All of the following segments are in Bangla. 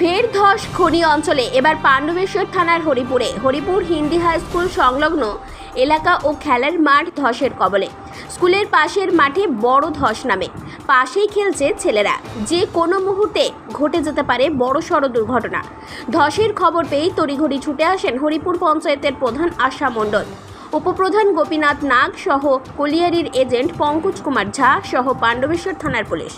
ফের ধস খনি অঞ্চলে। এবার পাণ্ডবেশ্বর থানার হরিপুরে। হরিপুর হিন্দি হাই স্কুল সংলগ্ন এলাকা ও খেলার মাঠ ধসের কবলে। স্কুলের পাশের মাঠে বড় ধস নামে। পাশেই খেলছে ছেলেরা। যে কোনো মুহূর্তে ঘটে যেতে পারে বড় সড় দুর্ঘটনা। ধসের খবর পেয়েই তড়িঘড়ি ছুটে আসেন হরিপুর পঞ্চায়েতের প্রধান আশা মণ্ডল। উপপ্রধান গোপীনাথ নাগ সহ কলিয়ারির এজেন্ট পঙ্কজ কুমার ঝা সহ পাণ্ডবেশ্বর থানার পুলিশ।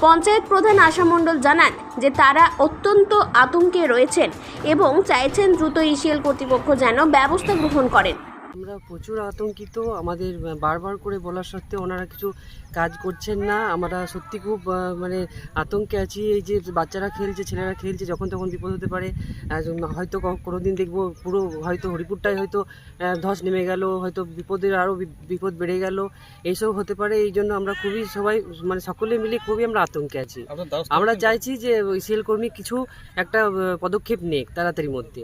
পঞ্চায়েত প্রধান আশা মণ্ডল জানান যে তারা অত্যন্ত আতঙ্কে রয়েছেন এবং চাইছেন দ্রুত ইসিএল কর্তৃপক্ষ যেন ব্যবস্থা গ্রহণ করেন। আমরা প্রচুর আতঙ্কিত। আমাদের বারবার করে বলা সত্ত্বেও ওনারা কিছু কাজ করছেন না। আমরা সত্যি খুব মানে আতঙ্কে আছি। এই যে বাচ্চারা খেলছে ছেলেরা খেলছে যখন তখন বিপদ হতে পারে। হয়তো কোনো দিন দেখব পুরো হয়তো হরিপুরটাই হয়তো ধস নেমে গেল। হয়তো বিপদের আরও বিপদ বেড়ে গেল। এইসব হতে পারে। এই জন্য আমরা খুবই সবাই মানে সকলে মিলে খুবই আমরা আতঙ্কে আছি। আমরা চাইছি যে ওই সেল কর্মী কিছু একটা পদক্ষেপ নেক তাড়াতাড়ির মধ্যে।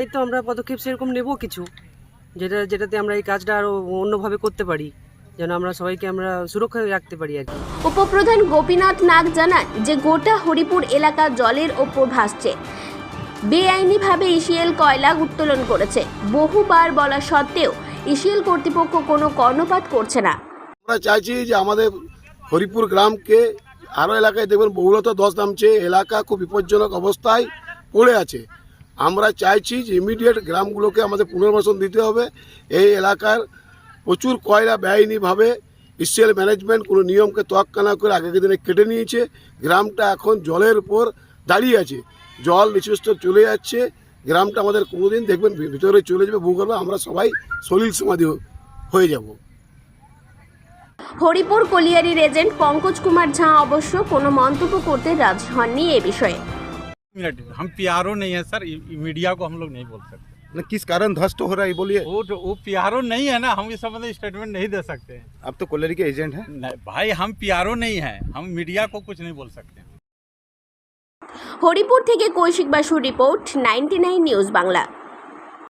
এই তো আমরা পদক্ষেপ সেরকম নেব কিছু। যেটা যেটাতে আমরা এই কাজটা আরও অন্যভাবে করতে পারি যেন আমরা সবাইকে আমরা সুরক্ষায় রাখতে পারি আর কি। উপপ্রধান গোপীনাথ নাগ জানান যে গোটা হরিপুর এলাকা জলের ওপর ভাসছে। বেআইনিভাবে ইসিএল কয়লা উত্তোলন করেছে। বহুবার বলা সত্ত্বেও ইসিএল কর্তৃপক্ষ কোনো কর্ণপাত করছে না। আমরা চাইছি যে আমাদের হরিপুর গ্রামকে আরও এলাকায় দেখবেন বহুলতা দশ নামছে। এলাকা খুব বিপজ্জনক অবস্থায় পড়ে আছে। আমরা চাইছি যে ইমিডিয়েট গ্রামগুলোকে আমাদের পুনর্বাসন দিতে হবে। এই এলাকার প্রচুর কয়লা বেআইনিভাবে ইসিএল ম্যানেজমেন্ট কোনো নিয়মকে তোয়াক্কা না করে আগের দিনে কেটে নিয়েছে। গ্রামটা এখন জলের উপর দাঁড়িয়ে আছে। জল নিচুস্থ চলে যাচ্ছে। গ্রামটা আমাদের কোনোদিন দেখবেন ভিতরে চলে যাবে, ভূগর্ভ আমরা সবাই সলিল সমাধি হয়ে যাব। হরিপুর কলিয়ারির এজেন্ট পঙ্কজ কুমার ঝা অবশ্য কোনো মন্তব্য করতে রাজি হননি এ বিষয়ে। मिनट हम पीआरओ नहीं है सर ई- मीडिया को हम लोग नहीं बोल सकते न किस कारण ध्वस्त हो रहा है ये बोलिए वो वो पीआरओ नहीं है ना हम इस संबंध में स्टेटमेंट नहीं दे सकते हैं आप तो कोलेरी के एजेंट हैं नहीं, भाई हम पीआरओ नहीं है हम मीडिया को कुछ नहीं बोल सकते হরিপুর থেকে কৌশিক বাসুর রিপোর্ট নাইনটি নিউজ বাংলা